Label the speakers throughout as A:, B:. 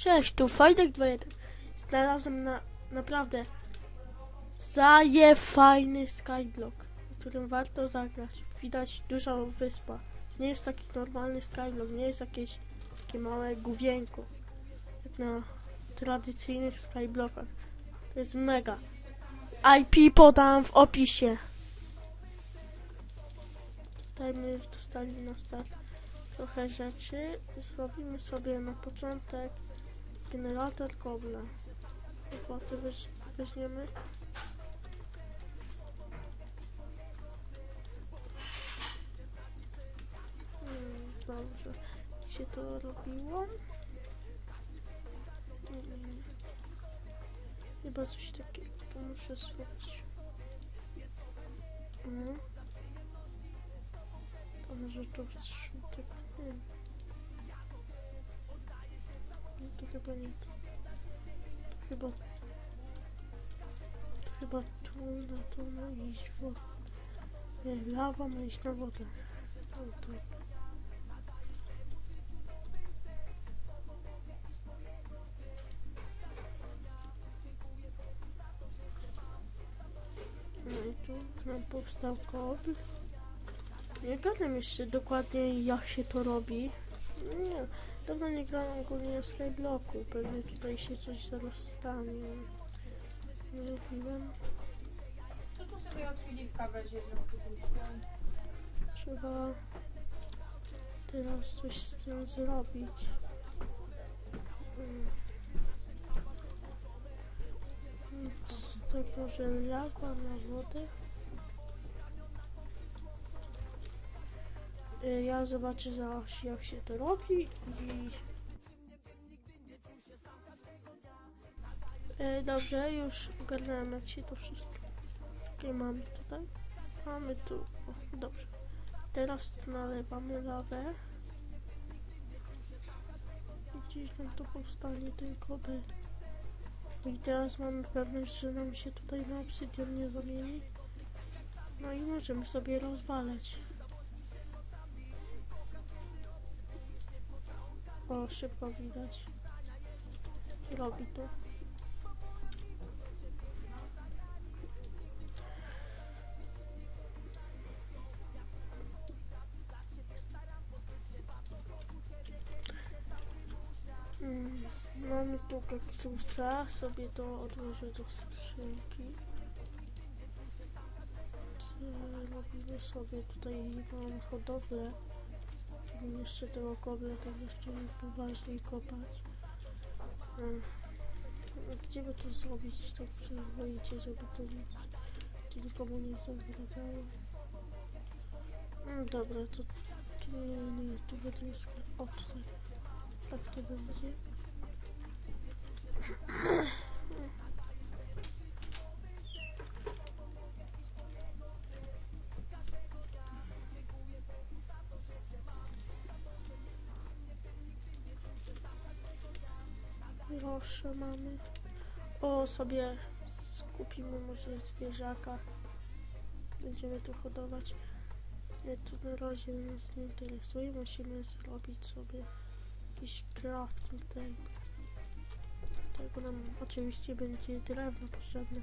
A: Cześć, tu Fajnek 21. Znalazłem na, naprawdę zaje fajny skyblock, którym warto zagrać. Widać duża wyspa. Nie jest taki normalny skyblock, nie jest jakieś takie małe główienko, jak na tradycyjnych skyblockach. To jest mega. IP podam w opisie. Tutaj my dostali na start trochę rzeczy. Zrobimy sobie na początek generator kobla. Opłaty weź, weźmiemy. Hmm, dobrze. Jak się to robiło? Hmm. Chyba coś takiego. To muszę zrobić. Mhm. Może to być tak. Hmm. Chyba nie to. To chyba... To chyba tu na to ma iść woda. Nie, lawa ma iść na wodę. O tak. No i tu nam powstał kod. Nie gadam jeszcze dokładnie jak się to robi. Nie, dawno nie grałem ogólnie na Skyblocku. Pewnie tutaj się coś zaraz stanie. Nie mówiłem.
B: To tu sobie od Filipka weź jedną poduszkę.
A: Trzeba teraz coś z tym zrobić. Hmm. Z tego, że lawa na wodę. Ja zobaczę zaraz jak się to robi i... Y, Dobrze, już ogarnąłem jak się to wszystko... Jakie mamy tutaj? Mamy tu... O, dobrze. Teraz nalewamy lawę. Gdzieś nam to powstanie ten kobel. I teraz mamy pewność, że nam się tutaj na obsydian nie zamieni. No i możemy sobie rozwalać. O, szybko widać. Robi to. Mm, Mamy tu kaktusa, sobie to odłożę do skrzynki. Robimy sobie tutaj mam hodowlę. Jeszcze tego kobla tak nie poważniej kopać. Gdzie by to zrobić tak przyzwoicie, żeby to nic nikomu nie zawracało? Mm, dobra, to tu nie, nie, tu będzie sklep. O, tutaj. Tak to będzie. Proszę, mamy. O, sobie skupimy może zwierzaka. Będziemy tu hodować. Nie, to na razie nas nie interesuje. Musimy zrobić sobie jakiś crafting table. Tego nam oczywiście będzie drewno potrzebne.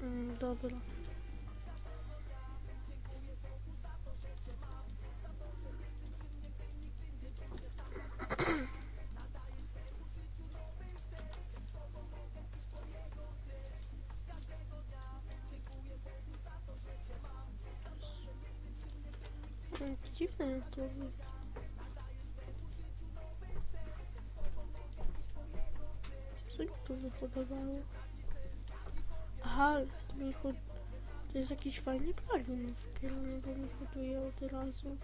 A: Mm, dobra. Mm, Dziwne to jest. Co ich tu wyhodowało? Aha, to, mi chod... to jest jakiś fajny plugin wkierowany, bo mi hoduje od razu.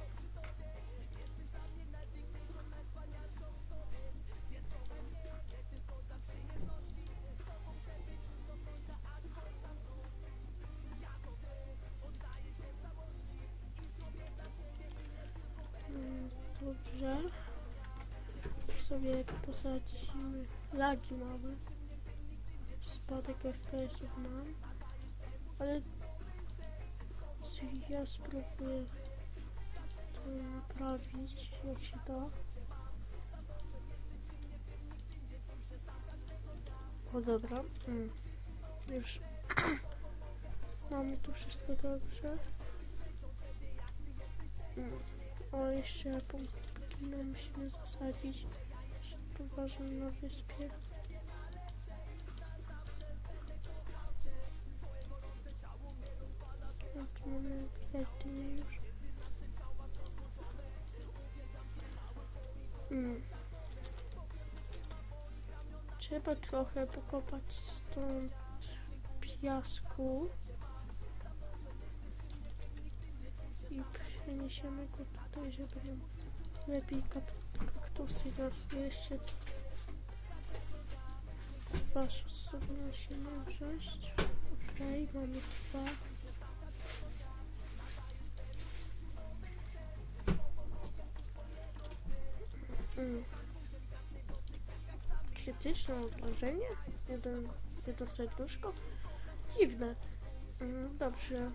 A: Sobie posadzimy lagi mamy. Spadek FPS-ów mam. Ale ja spróbuję to postawić, jak się da. O dobra, mm. już mamy tu wszystko dobrze. Mm. O, jeszcze punkt musimy zasadzić. Tu ważne na wyspie. Tu mamy kwiaty już. Mm. Trzeba trochę pokopać stąd piasku. I przeniesiemy go tutaj, żeby lepiej kap- kaktusy rosły. Jeszcze dwa sobie musimy wziąć. Okej, mamy dwa. Mm. Krytyczne obrażenie? Jeden, jedno serduszko? Dziwne. Mm, dobrze.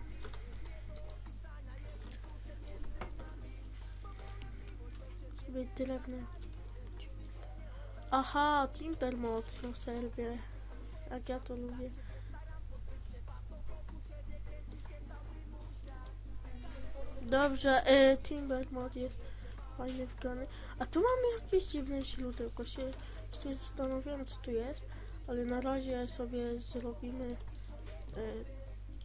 A: Sobie drewno. Aha, Timbermod na serwie. Jak ja to lubię. Dobrze, y, Timbermod jest fajnie wgrany. A tu mamy jakieś dziwne źródełko. Się, się zastanawiam, co tu jest, ale na razie sobie zrobimy y,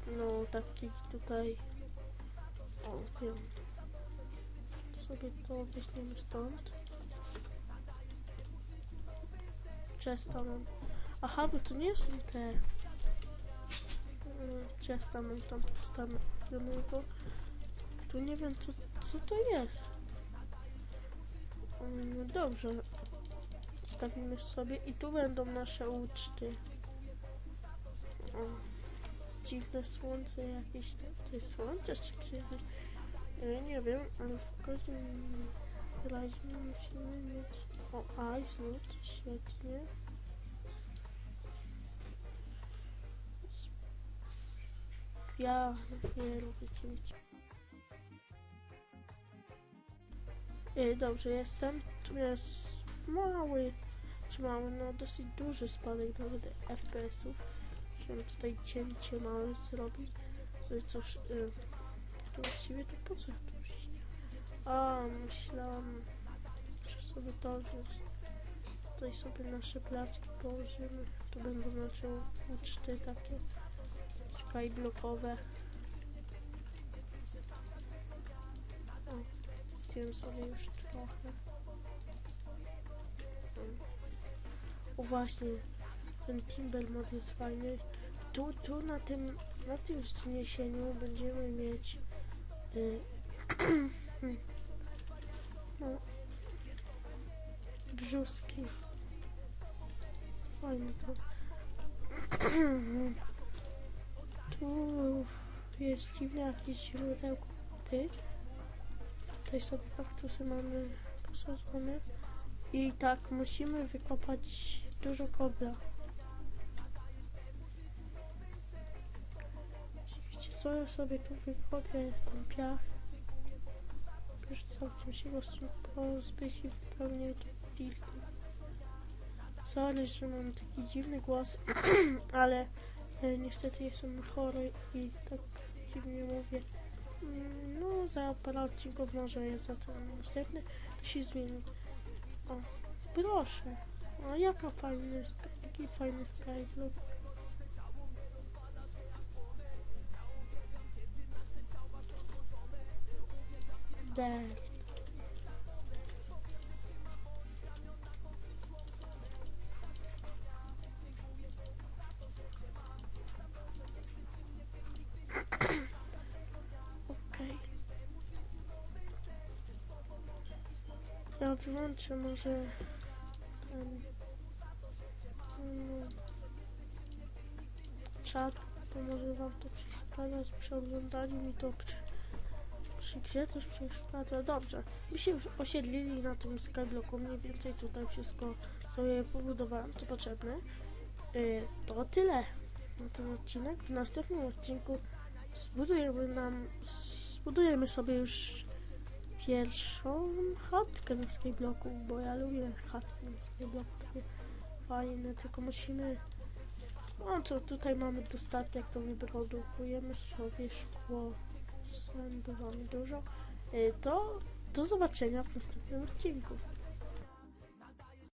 A: no taki tutaj o wiem sobie to weźmiemy stąd Chesta mam aha, bo to nie są te y, Chesta mam tam postawionego tu nie wiem co, co to jest Mm, Dobrze. Stawimy sobie i tu będą nasze uczty. O, dziwne słońce jakieś. To jest słońce czy księżyc? Ja nie wiem, ale w każdym razie musimy mieć... O, ice nut, świetnie. Ja nie lubię cięcia. Ej, dobrze, jestem. Tu jest mały, czy mały, no dosyć duży spadek nawet FPS-ów. Chciałem tutaj cięcie małe zrobić. Ale cóż, y, właściwie to po co to? A, myślałam, że sobie to wziąć. Tutaj sobie nasze placki położymy. Tu będą nasze uczty takie skyblockowe. O, Zjem sobie już trochę. O właśnie, ten Timber mod jest fajny. Tu, tu na tym, na tym wzniesieniu będziemy mieć brzuski. Fajne to. tu jest dziwne jakieś źródełko wody. Tutaj sobie kaktusy mamy posadzone. I tak musimy wykopać dużo kobla. Wiecie co, ja sobie tu wykopię piach. Już całkiem się go pozbyć i wypełnię lifty. Sorry, że mam taki dziwny głos, ale e, niestety jestem chory i tak dziwnie mówię. Mm, No, za parę odcinków może jest za ten następny się zmieni. O, proszę. O, jaka fajny, jaki fajny skyblock. Dead. Okej. Ja wyłączę może ten czat, bo może wam to przeszkadzać przy oglądaniu mi to przy grze też przeszkadza. Dobrze, my się już osiedlili na tym skyblocku, mniej więcej tutaj wszystko sobie pobudowałem, co potrzebne. Yy, to tyle na ten odcinek. W następnym odcinku zbudujemy nam, zbudujemy sobie już pierwszą chatkę na skybloku, bo ja lubię chatki na skybloku, takie fajne, tylko musimy... No to tutaj mamy dostatek, to wyprodukujemy sobie szkło, mamy dużo. Y, To do zobaczenia w następnym odcinku.